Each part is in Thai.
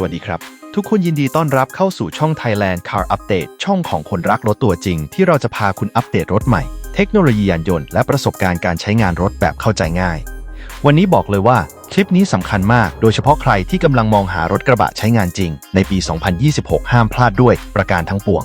สวัสดีครับ ทุกคนยินดีต้อนรับเข้าสู่ช่อง Thailand Car Update ช่องของคนรักรถตัวจริง ที่เราจะพาคุณอัปเดตรถใหม่ เทคโนโลยียานยนต์และประสบการณ์การใช้งานรถแบบเข้าใจง่าย วันนี้บอกเลยว่าคลิปนี้สำคัญมาก โดยเฉพาะใครที่กำลังมองหารถกระบะใช้งานจริง ในปี 2026 ห้ามพลาดด้วยประการทั้งปวง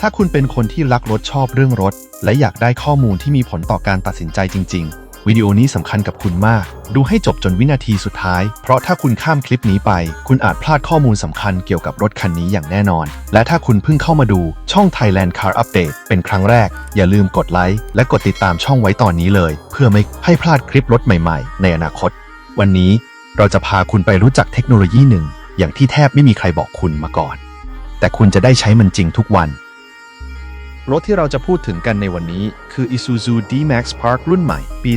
ถ้าคุณเป็นคนที่รักรถชอบเรื่องรถ และอยากได้ข้อมูลที่มีผลต่อการตัดสินใจจริง ๆ วิดีโอนี้สำคัญกับคุณมาก ดูให้จบจนวินาทีสุดท้าย เพราะถ้าคุณข้ามคลิปนี้ไป คุณอาจพลาดข้อมูลสำคัญเกี่ยวกับรถคันนี้อย่างแน่นอน และถ้าคุณเพิ่งเข้ามาดูช่อง Thailand Car Update เป็นครั้งแรก อย่าลืมกดไลค์และกดติดตามช่องไว้ตอนนี้เลย เพื่อไม่ให้พลาดคลิปรถใหม่ๆ ในอนาคต วันนี้เราจะพาคุณไปรู้จักเทคโนโลยีหนึ่ง อย่างที่แทบไม่มีใครบอกคุณมาก่อน แต่คุณจะได้ใช้มันจริงทุกวัน รถที่เราจะพูดถึงกันในวันนี้คือ Isuzu D-Max Park รุ่นใหม่ ปี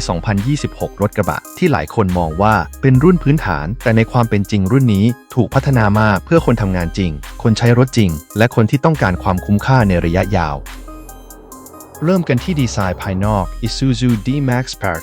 2026 รถกระบะ ที่หลายคนมองว่าเป็นรุ่นพื้นฐาน แต่ในความเป็นจริงรุ่นนี้ถูกพัฒนามาเพื่อคนทำงานจริง คนใช้รถจริง และคนที่ต้องการความคุ้มค่าในระยะยาว เริ่มกันที่ดีไซน์ภายนอก Isuzu D-Max Park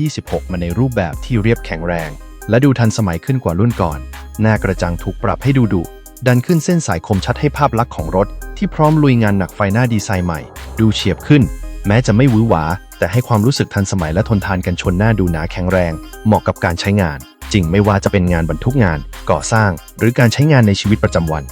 2026 มาในรูปแบบที่เรียบแข็งแรง และดูทันสมัยขึ้นกว่ารุ่นก่อน หน้ากระจังถูกปรับให้ดูดุ ดันขึ้นเส้นสายคมชัดให้ภาพลักษณ์ของรถ ที่พร้อมลุยงานหนักไฟหน้าดีไซน์ใหม่ ดูเฉียบขึ้น แม้จะไม่หวือหวา แต่ให้ความรู้สึกทันสมัยและทนทานกันชนหน้าดูหนาแข็งแรง เหมาะกับการใช้งาน จริงไม่ว่าจะเป็นงานบรรทุกงาน ก่อสร้าง หรือการใช้งานในชีวิตประจำวัน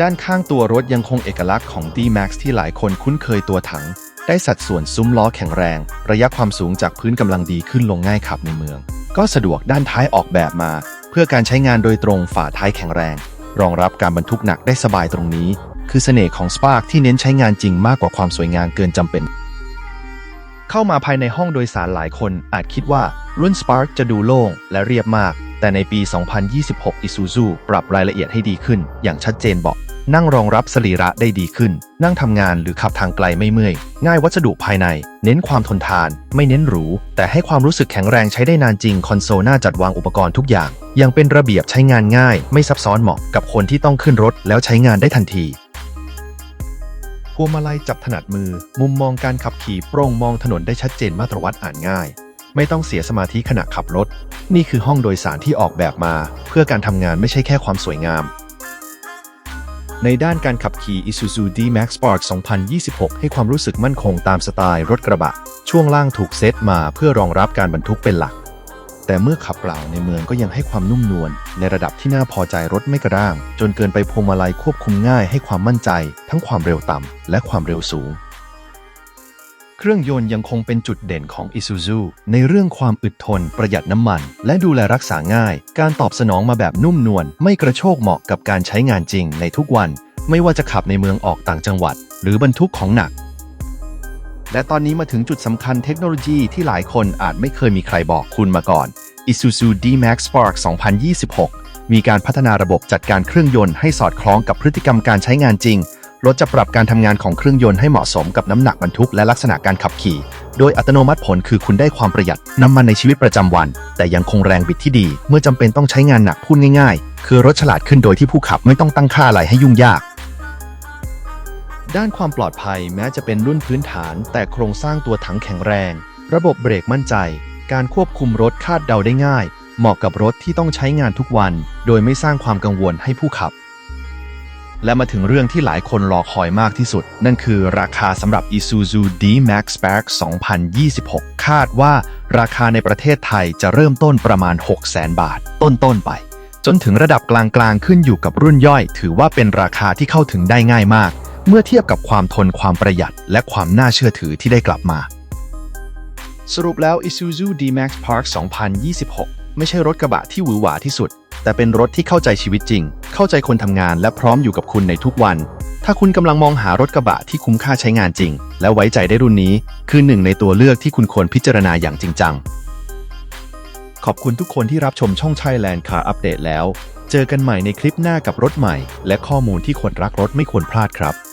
ด้านข้างตัวรถยังคงเอกลักษณ์ของ D-Max ที่หลายคนคุ้นเคยตัวถัง ได้สัดส่วนซุ้มล้อแข็งแรง ระยะความสูงจากพื้นกำลังดีขึ้นลงง่ายขับในเมือง ก็สะดวกด้านท้ายออกแบบมา เพื่อการใช้งานโดยตรงฝาท้ายแข็งแรง รองรับการบรรทุกหนักได้สบายตรงนี้ คือเสน่ห์ของ Spark ที่เน้นใช้งานจริงมากกว่าความสวยงามเกินจำเป็น เข้ามาภายในห้องโดยสารหลายคนอาจคิดว่ารุ่น Spark จะดูโล่งและเรียบมาก แต่ในปี 2026 Isuzu ปรับรายละเอียดให้ดีขึ้น อย่างชัดเจนบอก นั่งรองรับสรีระได้ดีขึ้น นั่งทำงานหรือขับทางไกลไม่เมื่อย ง่ายวัสดุภายใน เน้นความทนทาน ไม่เน้นหรู แต่ให้ความรู้สึกแข็งแรงใช้ได้นานจริง คอนโซลหน้าจัดวางอุปกรณ์ทุกอย่าง ยังเป็นระเบียบใช้งานง่าย ไม่ซับซ้อนเหมาะกับคนที่ต้องขึ้นรถแล้วใช้งานได้ทันทีพวงมาลัยจับถนัดมือ มุมมองการขับขี่โปร่งมองถนนได้ชัดเจนมาตรวัดอ่านง่าย ไม่ต้องเสียสมาธิขณะขับรถ นี่คือห้องโดยสารที่ออกแบบมา เพื่อการทำงานไม่ใช่แค่ความสวยงาม ในด้านการขับขี่ Isuzu D-Max Spark 2026 ให้ความรู้สึกมั่นคงตามสไตล์รถกระบะ ช่วงล่างถูกเซตมาเพื่อรองรับการบรรทุกเป็นหลัก แต่เมื่อขับเปล่าในเมืองก็ยังให้ความนุ่มนวลในระดับที่น่าพอใจรถไม่กระด้าง จนเกินไปพวงมาลัยควบคุมง่ายให้ความมั่นใจ ทั้งความเร็วต่ำและความเร็วสูง เครื่องยนต์ยังคงเป็นจุดเด่นของ Isuzu ในเรื่องความอึดทน ประหยัดน้ำมัน และดูแลรักษาง่าย การตอบสนองมาแบบนุ่มนวลไม่กระโชกเหมาะกับการใช้งานจริงในทุกวัน ไม่ว่าจะขับในเมืองออกต่างจังหวัด หรือบรรทุกของหนัก และตอนนี้มาถึงจุดสำคัญเทคโนโลยีที่หลายคนอาจไม่เคยมีใครบอกคุณมาก่อน Isuzu D-Max Spark 2026 มีการพัฒนาระบบจัดการเครื่องยนต์ให้สอดคล้องกับพฤติกรรมการใช้งานจริง รถจะปรับการทำงานของเครื่องยนต์ให้เหมาะสมกับน้ำหนักบรรทุกและลักษณะการขับขี่ โดยอัตโนมัติผลคือคุณได้ความประหยัดน้ำมันในชีวิตประจำวัน แต่ยังคงแรงบิดที่ดี เมื่อจำเป็นต้องใช้งานหนักพูดง่าย ๆ คือรถฉลาดขึ้นโดยที่ผู้ขับไม่ต้องตั้งค่าอะไรให้ยุ่งยากด้านความปลอดภัยแม้จะเป็นรุ่นพื้นฐาน แต่โครงสร้างตัวถังแข็งแรง ระบบเบรกมั่นใจ การควบคุมรถคาดเดาได้ง่าย เหมาะกับรถที่ต้องใช้งานทุกวัน โดยไม่สร้างความกังวลให้ผู้ขับ และมาถึงเรื่องที่หลายคนรอคอยมากที่สุด นั่นคือราคาสำหรับ Isuzu D-Max Spark 2026 คาดว่าราคาในประเทศไทยจะเริ่มต้นประมาณ 600,000 บาท ต้นๆไป จนถึงระดับกลางๆ ขึ้นอยู่กับรุ่นย่อย ถือว่าเป็นราคาที่เข้าถึงได้ง่ายมาก เมื่อเทียบกับความทนความประหยัด และความน่าเชื่อถือที่ได้กลับมา สรุปแล้ว Isuzu D-Max Park 2026 ไม่ใช่รถกระบะที่หวือหวาที่สุด แต่เป็นรถที่เข้าใจชีวิตจริง เข้าใจคนทำงานและพร้อมอยู่กับคุณในทุกวัน ถ้าคุณกำลังมองหารถกระบะที่คุ้มค่าใช้งานจริง และไว้ใจได้รุ่นนี้ คือหนึ่งในตัวเลือกที่คุณควรพิจารณาอย่างจริงจัง ขอบคุณทุกคนที่รับชมช่อง Thailand Car Update แล้ว เจอกันใหม่ในคลิปหน้ากับรถใหม่ และข้อมูลที่คนรักรถไม่ควรพลาดครับ